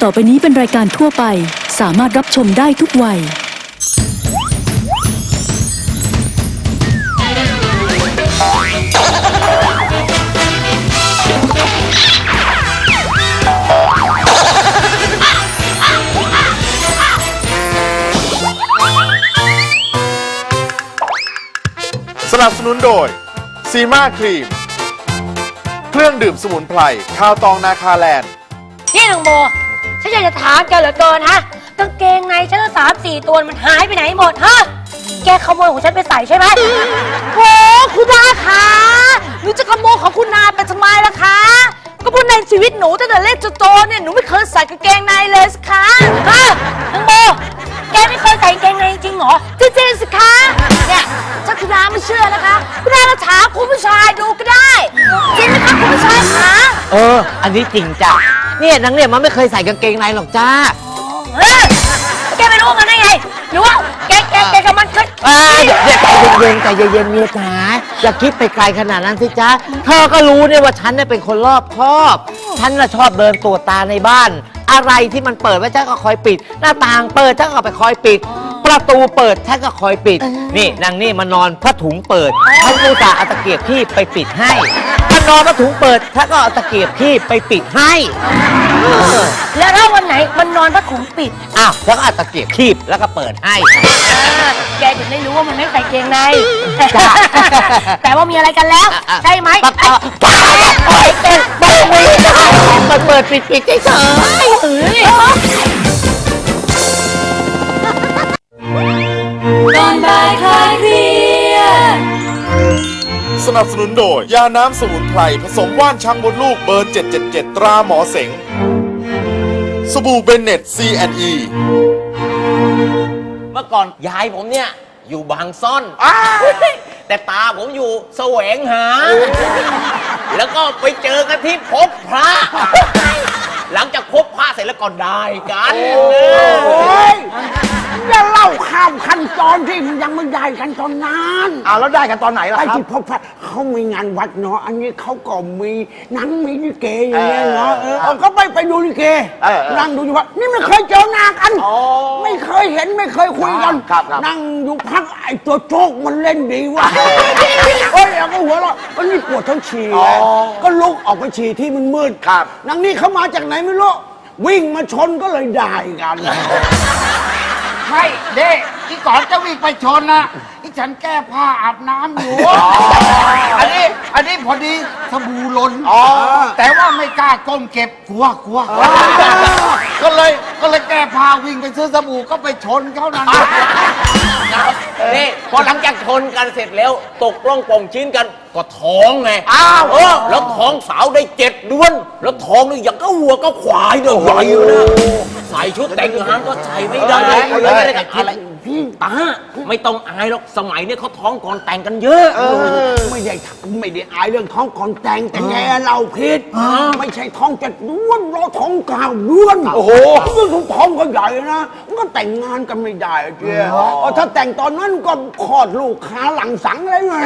ต่อไปนี้เป็นรายการทั่วไป สามารถรับชมได้ทุกวัย สนับสนุนโดย ซีมาครีม เครื่องดื่มสมุนไพร ข้าวตองนาคาแลนด์ นี่นางโมฉัน อยากจะถามแกเหลือเกินฮะกางเกงในฉันตั้งสามสี่ตัวมันหายไปไหนหมดฮะแกขโมยของฉันไปใส่ใช่ไหมโอ้คุณนาคะหนูจะขโมยของคุณนาไปทำไมล่ะคะก็เพราะในชีวิตหนูตั้งแต่เล็กจนโตเนี่ยหนูไม่เคยใส่กางเกงในเลยสิคะฮะนางโมแกไม่เคยใส่กางเกงในจริงเหรอจริงๆสิคะเนี่ยถ้าคุณนาไม่เชื่อนะคะ คุณนาก็ถามคุณผู้ชายดูก็ได้จริงไหมคะคุณผู้ชายคะเออ อันนี้จริงจ้ะ เนี่ยนางเนี่ยมันไม่เคยใส่กางเกงในหรอกจ้าเฮ้ยแกไม่รู้มันได้ไง หรือว่าแกแกแกกับมันเคยอ่าเดี๋ยวเดี๋ยวใจเย็นๆใจเย็นๆเมียจ๋าอย่าคิดไปไกลขนาดนั้นสิจ๊ะเธอก็รู้เนี่ยว่าฉันเนี่ยเป็นคนรอบคอบฉันน่ะชอบเดินตรวจตาในบ้าน อะไรที่มันเปิดไว้ฉันก็คอยปิด หน้าต่างเปิดฉันก็ไปคอยปิด ประตูเปิดฉันก็คอยปิด นี่นางนี่มานอนผ้าถุงเปิดฉันอุตส่าห์เอาตะเกียบพี่ไปปิดให้มั นนอนผ้าถุงเปิดฉันก็เอาตะเกียบพี่ไปปิดให้เออแล้วถ้าวันไหนมันนอนผ้าถุงปิดอ้าวแล้วก็เอาตะเกียบคีบแล้วก็เปิดให้แกถึงได้รู้ว่ามันไม่ใส่เกงในจ้ะ แต่ว่ามีอะไรกันแล้ว ใช่ไหมปะปะปะปล่อยเป็นปล่อยไม่ได้มันเปิดปิดปิดเฉยส นับสนุนโดย ยาน้ำสมุนไพร ผสมว่านช้างมดลูกเบอร์ 777 ตราหมอเสง สบู่เบนเน็ต C&E เมื่อก่อนยายผมเนี่ย อยู่บางซ่อน แต่ตาผมอยู่แสวงหา แล้วก็ไปเจอกันที่พบพระ หลังจากพบพระเสร็จแล้วก็ได้กันยอย่าเล่าข้ามขั้นตอนที่ยังไม่ได้กันตอนนั้นเอาแล้วได้กันตอนไหนล่ะไอ้ครับ ที่พบพระเขามีงานวัดเนาะ อันนี้เขาก็มีหนังมีลิเกอย่างเงี้ยเนาะเออเอาก็ไปไปดูลิเกเออเออนั่งดูอยู่ว่านี่ไม่เคยเจอหน้ากันไม่เคยเห็นไม่เคยคุยกัน ครับครับ นั่งอยู่พักไอ้ตัวโชคมันเล่นดีว่ะเฮ้ยแล้วก็หัวเราะวันนี้ปวดท้องฉี่ไงก็ลุกออกไปฉี่ที่มันมืดครับ นางนี่เขามาจากไหนไม่รู้วิ่งมาชนก็เลยได้กัน ใช่เด้ ที่ก่อนจะวิ่งไปชนนะที่ฉันแก้ผ้าอาบน้ำอยู่อันนี้อันนี้พอดีสบู่หล่นแต่ว่าไม่กล้าก้มเก็บกลัวกลัวก็เลยก็เลยแก้ผ้าวิ่งไปซื้อสบู่ก็ไปชนเขานั่นนี่พอหลังจากชนกันเสร็จแล้ว ตกล่องป่องชิ้นกันก็ท้องไง อ้าวเออแล้วท้องสาวได้เจ็ดเดือนแล้วท้องนี่อย่างก็วัวก็ควายเลยใหญ่เลยนะใส่ชุดแต่งงานก็ใส่ไม่ได้เลยอะไรอะไรพี่ ตาไม่ต้องอายหรอกสมัยเนี้เขาท้องก่อนแต่งกันเยอะไม่ได้ไม่ได้อายเรื่องท้องก่อนแต่งแต่แกเราผิดไม่ใช่ท้องเจ็ดเดือนเราท้องเก้าเดือนโอ้โหเรื่องท้องก็ใหญ่นะมันก็แต่งงานกันไม่ได้อะเจ้าถ้าแต่งตอนนั้นก็คลอดลูกขาหลังสังเลยนะ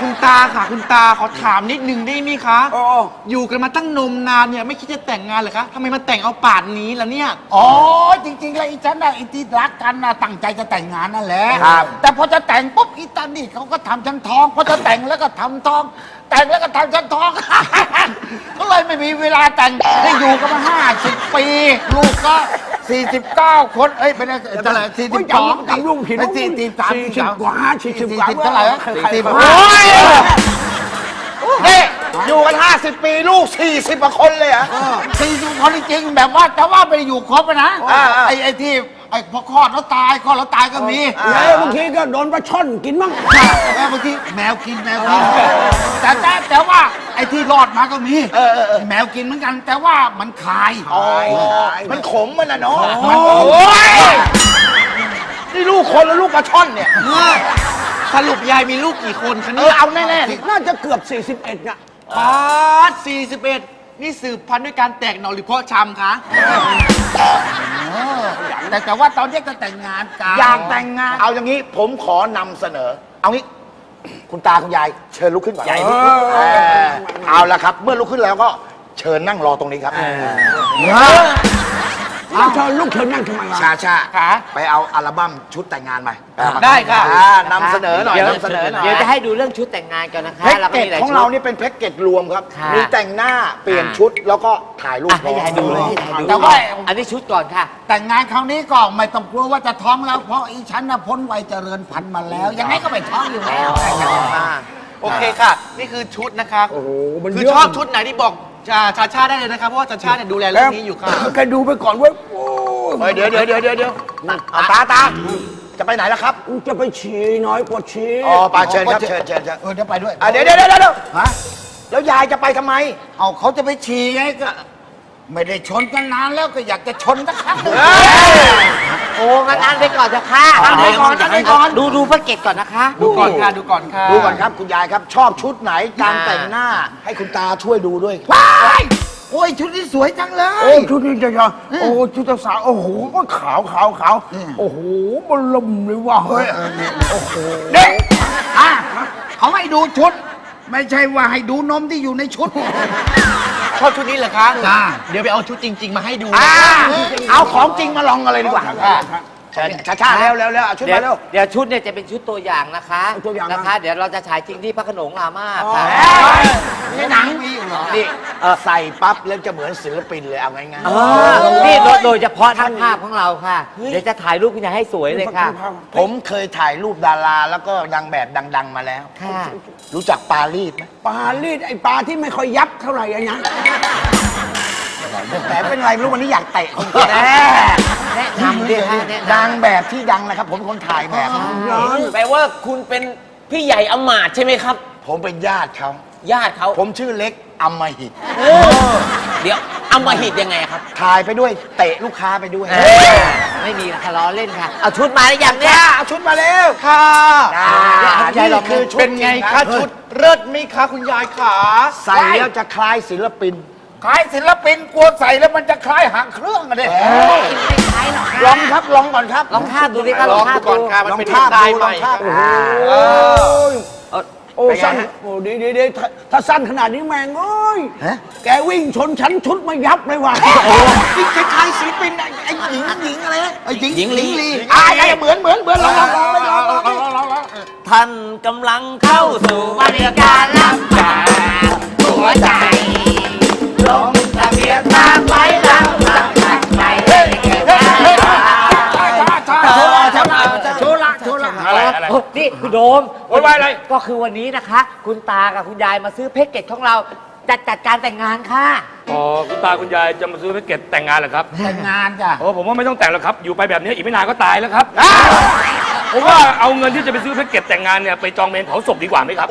คุณตาค่ะ คุณตาขอถามนิดนึงได้ไหมคะอ๋อ อยู่กันมาตั้งนมนานเนี่ยไม่คิดจะแต่งงานเหรอคะทำไมมาแต่งเอาป่านนี้ล่ะเนี่ย อ๋อจริงๆ แล้วอีฉันน่ะอีที่รักกันน่ะตั้งใจจะแต่งงานนั่นแหละครับ แต่พอจะแต่งปุ๊บอีตานี่เขาก็ทำฉันท้องพอจะแต่งแล้วก็ทำท้อง แต่งแล้วก็ทำฉันท้อง ก็เลยไม่มีเวลาแต่งได้อยู่กันมาห้าสิบปี ลูกก็ สี่สิบเก้าคนเอ้ยเป็นอะไรเท่าไหร่สี่สิบสองจำลูกผิดสี่สิบสามสี่สิบกว่าสี่สิบกว่าเท่าไหร่วะใครสี่ๆสิบก็ห้านี่อยู่กัน 50 ปีลูก 40กว่าคนเลยเหรอะ สี่สิบคนจริงๆแบบว่าแต่ว่าไม่ได้อยู่ครบอะนะอ่าๆไอ้ไอ้ที่ ไอ้พอคลอดแล้วตายคลอดแล้วตายก็มีแล้วบางทีก็โดนปลาช่อนกินมั่งแม่บางทีแมวกินแมวกินแต่แต่แต่ว่าไอ้ที่รอดมาก็มีแมวกินเหมือนกัน แต่ว่ามันคายมันขมมันนะเนาะมันโอ้ยนี่ลูกคนแล้วลูกปลาช่อนเนี่ยสรุปยายมีลูกกี่คนคะเอเนี่อยเอาแน่น่าจะเกือบ 41น่ะปาด41 นี่สืบพันธุ์ด้วยการแตกหน่อหรือเพาะชำคะๆแต่แต่ว่าตอนนี้จะแต่งงานกันอยากแต่งงาน เอาอย่างนี้ผมขอนำเสนอ เอางี้ คุณตาคุณยายเชิญลุกขึ้นก่อนยายลุกเอาละครับ เมื่อลุกขึ้นแล้วก็เชิญนั่งรอตรงนี้ครับ เอาเชิญลูกเชิญนั่งทำไมวะชาชาไปเอาอัลบั้มชุดแต่งงานมาได้ค่ะ อ่านำเสนอหน่อยดี๋วนำเสนอหน่อย เดี๋ยวจะให้ดูเรื่องชุดแต่งงานกันนะคะแพ็กแล้วเกก็จมีหลายของชุเราดนี่เป็นแพ็กเกจรวมครับ ค่ะมีแต่งหน้าแล้วเปลี่ยนชุดแล้วก็ถ่ายรูปอะให้ยายดูเลยให้ยายดูแต่ว่า อันนี้ชุดก่อนค่ะ แต่งงานคราวนี้ก็ไม่ต้องกลัวว่าจะท้องแล้ว เพราะอีฉันน่ะพ้นวัยเจริญพันธุ์มาแล้ว ยังไงก็ไม่ท้องอยู่แล้ว โอเคค่ะ นี่คือชุดนะคะ โอ้โหมันคือเยอะ ชอบชุดไหนที่บอก ชาชาชาได้เลยนะคะเพราะว่าชาชาเนี่ยดูแลเรื่องนี้อยู่ค่ะแกดูไปก่อนเว้ยโอ้ยเฮ้ยเดี๋ยวเดี๋ยวเดี๋ยวเดี๋ยวเดี๋ยวเอาตาตาจะไปไหนล่ะครับมึงจะไปฉี่น้อยกว่าฉี่อ๋อปาเชิญครับเชิญเชิญเชิญเออเดี๋ยวไปด้วยอะเดี๋ยวเดี๋ยวเดี๋ยวเดี๋ยวฮะแล้วยายจะไปทำไม เอาเขาจะไปฉี่ไงก็ ไม่ได้ชนกันนานแล้วก็อยากจะชนสักครั้งหนึ่งโอ้งั้นอันไปก่อนจะค่ะอันไปก่อนอันไปก่อนดูดูแพ็กเกจก่อนนะคะดูก่อนค่ะดูก่อนค่ะดูก่อนครับคุณยายครับชอบชุดไหนการแต่งหน้าให้คุณตาช่วยดูด้วยว้ายโอ้ยชุดนี้สวยจังเลโอ้ยชุดนี้จะจะโอ้ชุดเจ้าสาวโอ้โหขาวขาวขาวโอ้โหบลมเลยว่ะเฮ้ยเด็กอะเขาให้ดูชุด ไม่ใช่ว่าให้ดูนมที่อยู่ในชุด ชอบชุดนี้เหรอคะจ้า เดี๋ยวไปเอาชุดจริง ๆ มาให้ดูอ่าเอาของจริงมาลองกันเลยดีกว่าเชิญช้าช้าๆเร็วเร็วเร็วเอาชุดเดี๋ยวมาเร็วเดี๋ยวชุดเนี่ยจะเป็นชุดตัวอย่างนะคะตัวอย่างนะ นะคะ เดี๋ยวเราจะฉายจริงที่พระโขนงรามาสค่ะในหนังมีอยู่เหรอนี่ใส่ปั๊บแล้วจะเหมือนศิลปินเลยเอาง่ายเออนี่โดยโดยเฉพาะท่านภาพของเราค่ะ เดี๋ยวจะถ่ายรูปคุณยายให้สวยเลยค่ะๆผมเคยถ่ายรูปดารา แล้วก็นางแบบดัง ๆ มาแล้ว ค่ะ รู้จักปารีสไหมปลาลีดไอปลาที่ไม่ค่อยยับเท่าไหร่อะนะแต่เป็นไรไม่รู้วันนี้อยากเตะคนแน่แนะนำด้วยค่ะแนะนนางแบบที่ดังนะครับ ผมเป็นคนถ่ายแบบแปลว่าคุณเป็นพี่ใหญ่อำมาตย์ใช่ไหมครับ ผมเป็นญาติเขาญาติเขาผมชื่อเล็กอำมหิต เดี๋ยว อำมหิตยังไงครับ ถ่ายไปด้วยเตะลูกค้าไปด้วยำไม่มีนะคะล้อเล่นค่ะ เอาชุดมาหรือยังเนี่ย จ้าเอาชุดมาเร็วค่ะอ่ายายลองคือชุดเป็นไงจริคะชุดเลิศไหมคะคุณยายขาใส่แล้วจะคล้ายศิลปิน คล้ายศิลปินกลัวใส่แล้วมันจะคล้ายหางเครื่องอะเด็ไม่ใช่หรอกลองครับลองก่อนครับลองท่าดูดิค่ะลลอองงท่าดูก่อนค่ะมันลองเป็นท่าสไตดูล์ใหลอม่งท่าดู โอ้สั้นโอ้ดีดีดีถ้าถ้าสั้นขนาดนี้แม่งเอ้ยแกวิ่งชนฉันชุดมายับเลยว่ะนี่คล้ายๆศิลปินไอ้ไอ้หญิงหญิงอะไรนะไอ้หญิงหญิงลีลีอ่าไอ้เหมือนเหมือนเหมือนลองลองลองลองลองลองลองท่านกำลังเข้าสู่บริการรับฝากหัวใจ ลงทะเบียนมาไว้แล้วสักพักไปเฮ้ยเฮ้ยเฮ้ยโชว์ละโชว์ละ อะไรอะไรโอ้นี่คุณโดมโวยวายอะไร ก็คือวันนี้นะคะ คุณตากับคุณยายมาซื้อแพ็กเกจของเราจัดจัดการแต่งงานค่ะ อ๋อคุณตาคุณยายจะมาซื้อแพ็กเกจแต่งงานเหรอครับแต่งงานจ้ะโอ้ผมว่าไม่ต้องแต่งแล้วครับ อยู่ไปแบบนี้อีกไม่นานก็ตายแล้วครับ ผมว่าเอาเงินที่จะไปซื้อแพ็กเกจแต่งงานเนี่ยไปจองเมนเผาศพดีกว่าไหมครับ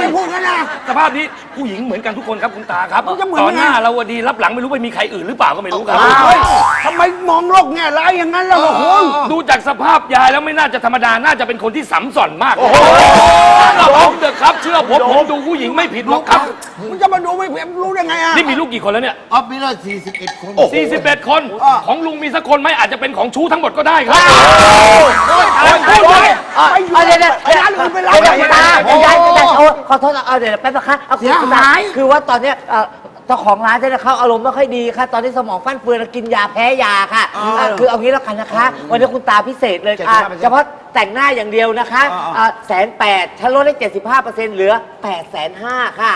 ไม่พูดกันนะ สภาพนี้ผู้หญิงเหมือนกันทุกคนครับคุณตาครับมันจะเหมือนตอนยังไงหน้าเราวดีรับหลังไม่รู้ไปมีใครอื่นหรือเปล่าก็ไม่รู้ครับ เฮ้ยทำไมมองโลกแง่ร้ายอย่างนั้นล่ะวะคุณดูจากสภาพยายแล้วไม่น่าจะธรรมดา น่าจะเป็นคนที่สัมสอนมากเราผมเถอะครับ เชื่อผมผมดูผู้หญิงไม่ผิดหรอกครับ มันจะมาดูไม่เพียรู้ได้ไงอะ นี่มีลูกกี่คนแล้วเนี่ย ออฟมีเลย41 คน 41 คน ของลุงมีสักคนไหมอาจจะเป็นของชู้ทั้งหมดก็ได้ครับอะไรพูดเดี๋ยวเดี๋ยวเดี๋ยวคุณตาคุณยายคุณยาโอ้ขอโทษนะเอาเดี๋ยวแป๊บนะคะเอาคือคุณตาคือว่าตอนเนี้ยเจ้าของร้านเนี่ยเขาอารมณ์ไม่ค่อยดีค่ะ ตอนนี้สมองฟั่นเฟือนกินยาแพ้ยาค่ะ คือเอางี้แล้วกันนะคะ วันนี้คุณตาพิเศษเลยค่ะเฉพาะแต่งหน้าอย่างเดียวนะคะแสนแปดฉันลดได้เจ็ดสิบห้าเปอร์เซ็นต์เหลือแปดแสนห้าค่ะ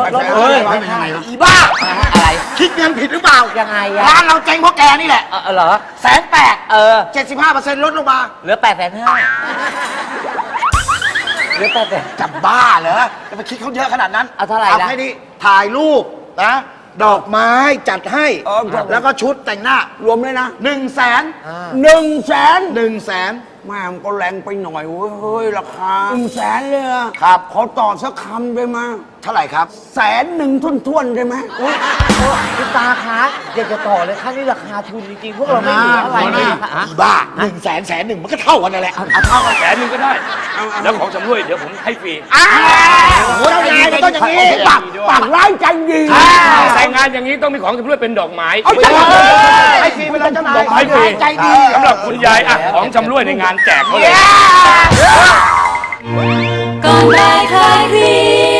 ลดลดเฮ้ยลดเป็นยังไงวะอีบ้า อะไร คิดเงินผิดหรือเปล่า ยังไงอะร้านเราเจ๊งเพราะแกนี่แหละ เออเหรอแสนแปดเออเจ็ดสิบห้าเปอร์เซ็นต์ลดลงมา เหลือแปดแสนห้าเหลือแปดแสน จะบ้าเหรอจะไปคิดเขาเยอะขนาดนั้นเอาเท่าไหร่เอาล่ะแค่นี้ถ่ายรูปนะ ดอกไม้จัดให้ แล้วก็ชุดแต่งหน้ารวมเลยนะหนึ่งแสนหนึ่งแสนหนึ่งแสน แม่มันก็แรงไปหน่อยเว้ยเฮ้ยราคาหนึ่งแสนเลยอะครับ ขอต่อสักคำได้ไหมยเท่าไหร่ครับ แสนหนึ่งทุ่นๆได้ไหมคุณตาคะอยากจะต่อเลยค่ะนี่ราคาทุนจริงๆพวกเราไม่มีเท่าไหร่เลยค่ะอีบ้าหนึ่งแสนแสนหนึ่งมันก็เท่ากันนั่นแหละแสนหนึ่งก็ได้ แล้วของชำร่วยเดี๋ยวผมให้ฟรีโอ้ยนายมันต้องอย่างนี้ปากปากร้ายใจดีแต่งงานอย่างนี้ต้องมีของชำร่วยเป็นดอกไม้เอาใจดีให้ฟรีไปเลยเจ้านายดอกไม้ฟรีใจดีสำหรับคุณยายอะของชำร่วยในงานานแจกเขาเลยก่อนได้ยคลายเครี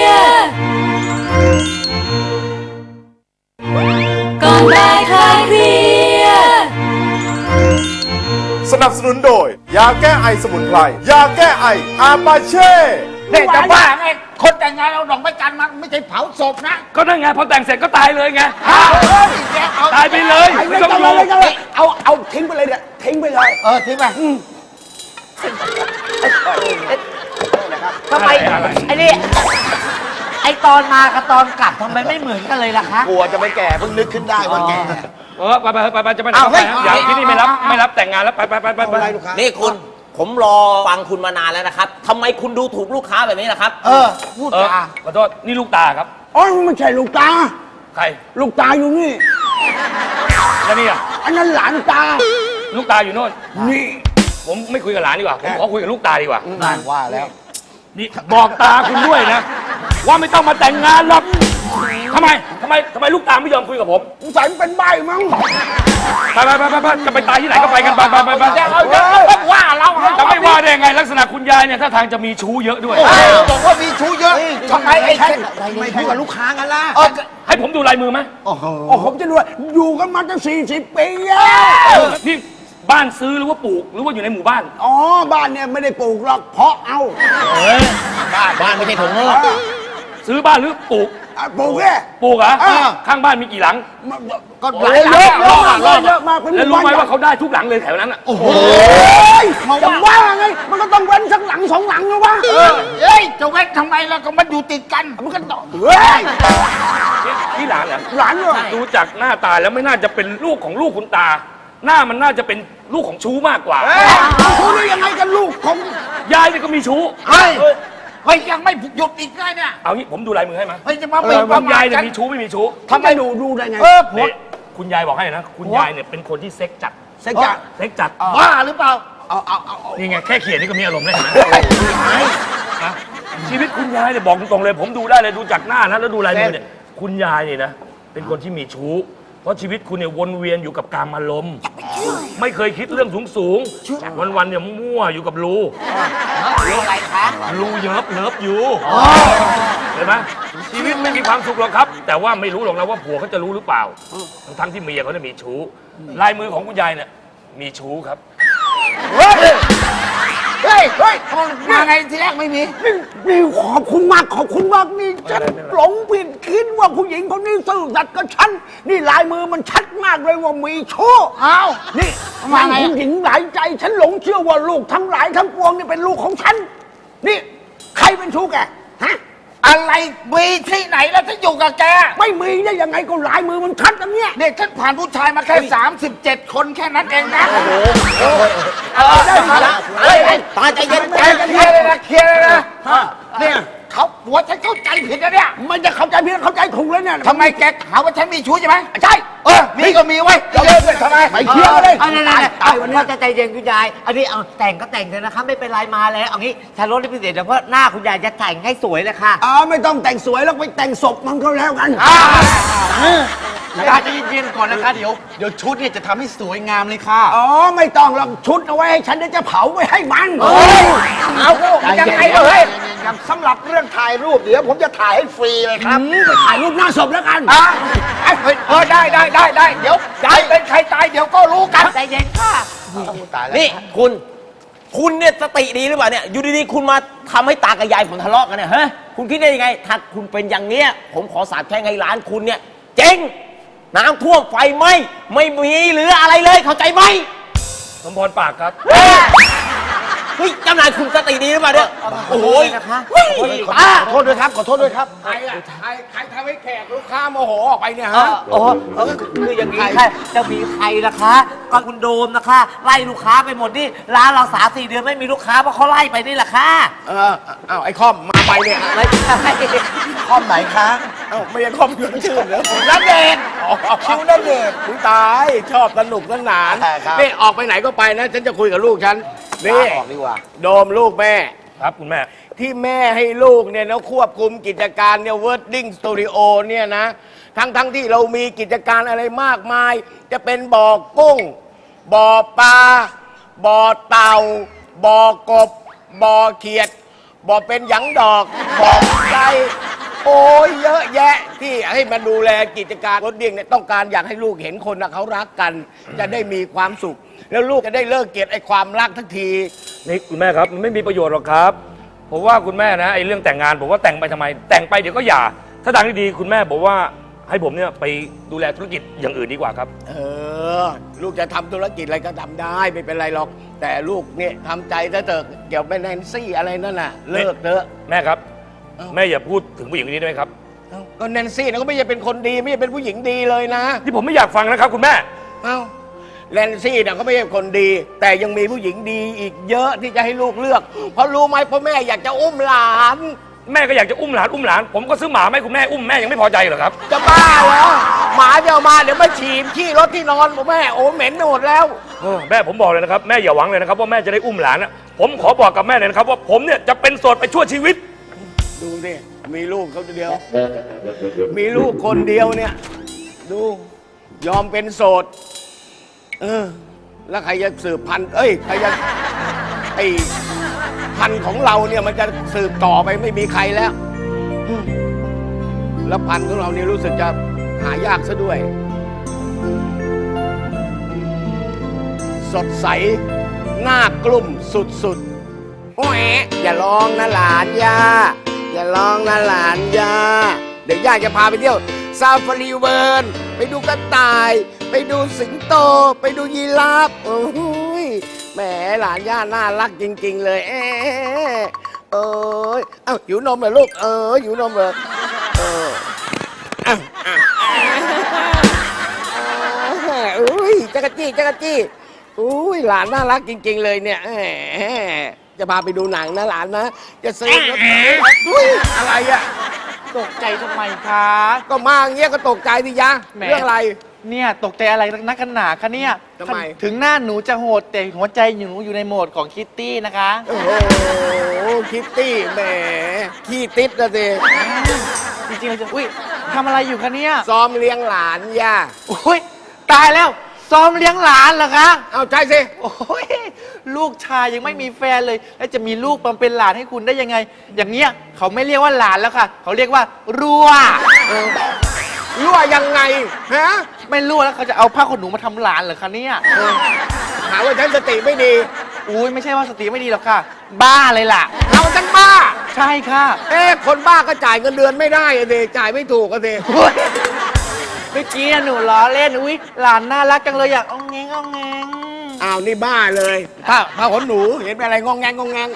ยดก่อนได้ยคลายเครียดสนับสนุนโดย ยาแก้ไอสมุนไพร ยาแก้ไออาปาเช่ เด็กจะบ้าไงคนแต่งงานเอาดอกไม้จันทร์มาไม่ใช่เผาศพนะก็นั่นไงพอแต่งเสร็จก็ตายเลยไง ตายไปเลยไม่ต้องอยู่ เอาเอาทิ้งไปเลยเนี่ยทิ้งไปเลย เออทิ้งไป ทำไมอะไร ไอ้นี่ไอ้ตอนมากับตอนกลับทำไมไม่เหมือนกันเลยล่ะคะ กลัวจะไม่แก่เพิ่งนึกขึ้นได้ว่าแก่ เออไปไปไปไปจะไปไหนเอาก็ไปเฮ้ยฮะอย่าที่นี่ไม่รับไม่รับแต่งงานแล้วไปไปไปไปไปนี่คุณผมรอฟังคุณมานานแล้วนะครับทำไมคุณดูถูกลูกค้าแบบนี้ล่ะครับ เออ พูดเออจาขอโทษนี่ลูกตาครับ อ๋อไม่ใช่ลูกตา ใครลูกตาอยู่นี่ แล้วนี่อะอันนั้นหลานตา ลูกตาอยู่โน่นนี่ ผมไม่คุยกับหลานดีกว่า ผมขอคุยกับลูกตาดีกว่า นั่นว่าแล้ว นี่บอกตาคุณด้วยนะ ว่าไม่ต้องมาแต่งงานหรอกทำไมทำไมทำไมลูกตาไม่ยอมคุยกับผมสงสัยมันเป็นใบมั้งไปไปไปไปไปจะไปตายที่ไหนก็ไปกันไปไปไปไปอย่าเอาอย่าเอาว่าเราเอาจะไม่ว่าได้ยังไงลักษณะคุณยายเนี่ยถ้าทางจะมีชู้เยอะด้วยโอ้โหบอกว่ามีชู้เยอะทำไมไอ้แค่ไม่พูดกับลูกค้ากันล่ะเออให้ผมดูลายมือไหมโอ้ผมจะดูว่าอยู่กันมาตั้งสี่สิบปีแล้วนี่ บ้านซื้อหรือว่าปลูกหรือว่าอยู่ในหมู่บ้านอ๋อ บ้านเนี่ยไม่ได้ปลูกหรอกเพาะเอาบ้านไม่ใช่ถุงซื้อบ้านหรือปลูกอะปลูกแค่ ปลูกเหรอเออข้างบ้านมีกี่หลังก็หโอ้ลายยหลังเยอะเยอะอะมากเยอะมากเป็นหแล้วมู่รู้บ้าน ไหมว่าเขาได้ทุกหลังเลยแถวนั้นอะโอ้ยจะว่าไง มันก็ต้องเว้นสักหลังสองหลังนะวะเออเฮ้ยจะเว้นทำไมล่ะก็มันอยู่ติดกันมันก็ต้องเฮ้ยนี่หลานเหรอหลานเนี่ยดูจากหน้าตาแล้วไม่น่าจะเป็นลูกของลูกคุณตา หน้ามันน่าจะเป็น ลูกของชู้มากกว่าคุณได้ยังไงกันลูกของยายนี่ก็มีชู้ เฮ้ยเฮ้ยยังไม่หยุดอีกไงเนี่ยเอางี้ผมดูลายมือให้ไหมเฮ้ยจะมาเอเป็นอปคุระณมายายทเนี่ยกันมีชู้ไม่มีชู้ทำไมดูดูได้ไงเออผัวนี่คุณยายบอกให้นะ คุณยายเนี่ยเป็นคนที่เซ็กจัด เซ็กจัดเซ็กจัด บ้าหรือเปล่า เอาเอาเอาเอานี่ไงแค่เขียนนี่ก็มีอารมณ์เลยนะนะชีวิตคุณยายเนี่ยบอกตรงๆเลย ผมดูได้เลยดูจากหน้านะแล้วดูลายมือเนี่ย คุณยายเนี่ยนะ เป็นคนที่มีชู้ เพราะชีวิตคุณเนี่ยวนเวียนอยู่กับการอารมณ์ไม่เคยคิดเรื่องสูงสูงๆวันๆเนี่ยมั่วอยู่กับรูอะไรคะรูเยิบเลิฟอยู่เห็นไหมชีวิตไม่มีความสุขหรอกครับ แต่ว่าไม่รู้หรอกนะว่าผัวเขาจะรู้หรือเปล่า ทั้งๆที่เมียเขาเนี่ยมีชู้ลายมือของคุณยายเนี่ยมีชู้ครับ เฮ้ยเฮ้ยเฮ้ยมาไงทีแรกไม่มีนี่นี่ขอบคุณมากขอบคุณมากนี่ฉันหลงผิดคิดว่าผู้หญิงคนนี้ซื่อสัตย์กับฉันนี่ลายมือมันชัดมากเลยว่ามีชู้อ้าวนี่มาฟังไงอะผู้หญิงหลายใจ ฉันหลงเชื่อว่าลูกทั้งหลายทั้งปวงนี่เป็นลูกของฉัน นี่ ใครเป็นชู้แกฮะ อะไรมีที่ไหนแล้วฉันอยู่กับแก ไม่มีได้ยังไงก็ลายมือมันชัดอย่างเนี้ยเนี่ยฉันผ่านผู้ชายมาแค่ 37 คนแค่นั้นเองนะได้ไหมล่ะเฮ้ยตาใจเย็นแกเคลียร์เลยนะเคลียร์เลยนะเนี่ย เขาหัวฉันเข้าใจผิดนะเนี่ยมันจะเข้าใจผิดเข้าใจถูกเลยเนี่ยทำไมแกหาว่าฉันมีชู้ใช่ไหมใช่เออมีก็มีไว้เยอะเลยทำไมไม่เคลียร์เลยอันนั้นตายตายวันนี้ว่าจะใจเย็นคุณยายอันนี้เอาแต่งก็แต่งเถอะนะคะไม่เป็นไรมาแล้วเอางี้ฉันลดให้พิเศษเดี๋ยวเพราะหน้าคุณยายจะแต่งให้สวยเลยค่ะอ่าไม่ต้องแต่งสวยแล้วไปแต่งศพมันก็แล้วกันยายใจะเย็นๆก่อนนะคะเดี๋ยวเดี๋ยวชุดเนี่ยจะทำให้สวยงามเลยค่ะอ๋อไม่ต้องหรอกชุดเอาไว้ให้ฉันเดี๋ยวจะเผาไว้ให้มันเอายังไงเอ้ยสำหรับเรื่องถ่ายรูปเดี๋ยวผมจะถ่ายให้ฟรีเลยครับอืมไปถ่ายรูปหน้าศพแล้วกัน อะเฮ้ยเออได้ได้ได้ได้เดี๋ยวใครเป็นใครตายเดี๋ยวก็รู้กันใจเย็นค่ะนี่คุณ คุณเนี่ยสติดีหรือเปล่าเนี่ยอยู่ดีๆคุณมาทำให้ตากับยายผมทะเลาะกันเนี่ยฮะคุณคิดได้ยังไง ถ้าคุณเป็นอย่างเนี้ย ผมขอสาบแช่งให้ร้านคุณเนี่ย เจ๊งน้ำท่วมไฟไหมไม่มีเหลืออะไรเลยเข้าใจไหมสมพรปากครับ เฮ้ยเจ้านายคุณสติดีหรือเปล่าเนี่ยโอ้โหนะคะเฮ้ยป้าขอโทษด้วยครับ ขอโทษด้วยครับ ใครอะใครใครทำให้แขกลูกค้าโมโหออกไปเนี่ยเอฮะอโอ้เออคืออย่างนี้ค่ะจะมีใครนะคะก็คุณโดมนะคะ ไล่ลูกค้าไปหมดนี่ร้านเราสามสี่เดือนไม่มีลูกค้าเพราะเขาไล่ไปนี่แหละค่ะเอออ้าวไอ้คอมมาไปเนี่ยไม่ใช่ข้อมไหนคะเอ้าไม่ใช่คอมยืนชื่อเหรอผมนัดเดชคิวนัดเดชคุณตายชอบสนุกสนานครับนี่ออกไปไหนก็ไปนะ ฉันจะคุยกับลูกฉัน นี่ ลาออกดีกว่า โดมลูกแม่ ครับคุณแม่ ที่แม่ให้ลูกเนี่ยนะควบคุมกิจการเนี่ยเวิร์ดดิ้งสตูดิโอเนี่ยนะ ทั้งทั้งที่เรามีกิจการอะไรมากมาย จะเป็นบ่อกุ้ง บ่อปลา บ่อเต่า บ่อกบ บ่อเขียด บ่อเป็นหยังดอก บ่อไก่ โอ้ยเยอะแยะที่ให้มาดูแลกิจการรถเดียงเนี่ยต้องการอยากให้ลูกเห็นคนนะเขารักกัน จะได้มีความสุข แล้วลูกจะได้เลิกเกลียดไอ้ความรักทักที นี่คุณแม่ครับมันไม่มีประโยชน์หรอกครับผมว่าคุณแม่นะไอ้เรื่องแต่งงานผมว่าแต่งไปทำไม แต่งไปเดี๋ยวก็หย่า ถ้าดังที่ดีคุณแม่บอกว่าให้ผมเนี่ยไปดูแลธุรกิจอย่างอื่นดีกว่าครับ เออ ลูกจะทำธุรกิจอะไรก็ทำได้ไม่เป็นไรหรอก แต่ลูกเนี่ยทำใจซะเถอะเกี่ยวกับแนนซี่อะไรนั่นน่ะ เลิกเถอะ แม่ครับ เอ้า แม่อย่าพูดถึงผู้หญิงคนนี้ได้ไหมครับเอ้าก็แนนซี่นะก็ไม่ใช่เป็นคนดีไม่ใช่เป็นผู้หญิงดีเลยนะ ที่ผมไม่อยากฟังนะครับ คุณแม่ เอ้าแนนซี่นะก็ไม่ใช่คนดี แต่ยังมีผู้หญิงดีอีกเยอะที่จะให้ลูกเลือก เพราะรู้ไหมพ่อแม่อยากจะอุ้มหลาน แม่ก็อยากจะอุ้มหลานอุ้มหลาน ผมก็ซื้อหมามาให้คุณแม่อุ้มแม่ยังไม่พอใจเหรอครับ จะบ้าเหรอหมาจะเอามาเดี๋ยวมาฉีมขี้รถที่นอนพ่อแม่โอ้เหม็นไปหมดแล้ว เออแม่ผมบอกเลยนะครับแม่อย่าหวังเลยนะครับว่าแม่จะได้อุ้มหลานนะผมขอบอกกับแม่เลยนะครับว่าผมเนี่ยจะเป็นโสดไปชั่วชีวิต ดูดิมีลูกเขาเดียว มีลูกคนเดียวเนี่ย ดูยอมเป็นโสด เออ แล้วใครจะสืบพันธุ์เอ้ยใครจะไอพันธุ์ของเราเนี่ยมันจะสืบต่อไปไม่มีใครแล้วอืมแล้วพันธุ์ของเราเนี่ยรู้สึกจะหายากซะด้วย สดใสหน้ากลุ่มสุดๆโอ้ยอย่าร้องนะหลานย่า อย่าร้องนะหลานย่าเดี๋ยวย่าจะพาไปเที่ยวซาฟารีเวิร์นไปดูกระต่าย ไปดูสิงโต ไปดูยีราฟโอ้ยแหมหลานย่าน่ารักจริง ๆ เลยเอ๊ะเอ้ยเอ้าหิวนมเหรอลูกเออหิวนมเหรอเอออ้าเอ้าเอ้าอุ้ยจักรจี้จักรจี้อุ้ยหลานน่ารักจริง ๆ เลยเนี่ยแหม จะพาไปดูหนังนะหลานนะจะซื้อรถอุ้ยอะไรอะตกใจทำไมคะ ก็มาอย่างเงี้ยก็ตกใจดิยะแหม เรื่องอะไร เนี่ยตกใจอะไรนักกันหนาคะเนี่ยทำไม ถึงหน้าหนูจะโหดแต่หัวใจหนูอยู่ในโหมดของคิตตี้นะคะ โอ้โหคิตตี้แหมขี้ติดนะสิจริงๆเราจะอุ้ยทำอะไรอยู่คะเนี่ยซ้อมเลี้ยงหลานย่าอุ้ยตายแล้ว ซ้อมเลี้ยงหลานเหรอคะ เอาใช่สิ โอ้ยลูกชายยังไม่มีแฟนเลย แล้วจะมีลูกมาเป็นหลานให้คุณได้ยังไง อย่างเงี้ยเขาไม่เรียกว่าหลานแล้วค่ะ เขาเรียกว่ารั่ว รั่วยังไงฮะไม่รั่วแล้วเขาจะเอาผ้าขนหนูมาทำหลานเหรอคะเนี่ยหาว่าฉันสติไม่ดี อุ้ยไม่ใช่ว่าสติไม่ดีหรอกค่ะ บ้าเลยล่ะ เราฉันบ้า ใช่ค่ะ เอ๊ะคนบ้าก็จ่ายเงินเดือนไม่ได้อะสิจ่ายไม่ถูกอะสิ โอ๊ย เมื่อกี้หนูล้อเล่น อุ้ยหลานน่ารักจังเลยอยากอ้องแงงอ้องแงงอ้าวนี่บ้าเลยผ้าผ้าขนหนูเห็นเป็นอะไรงองแงงงองแงง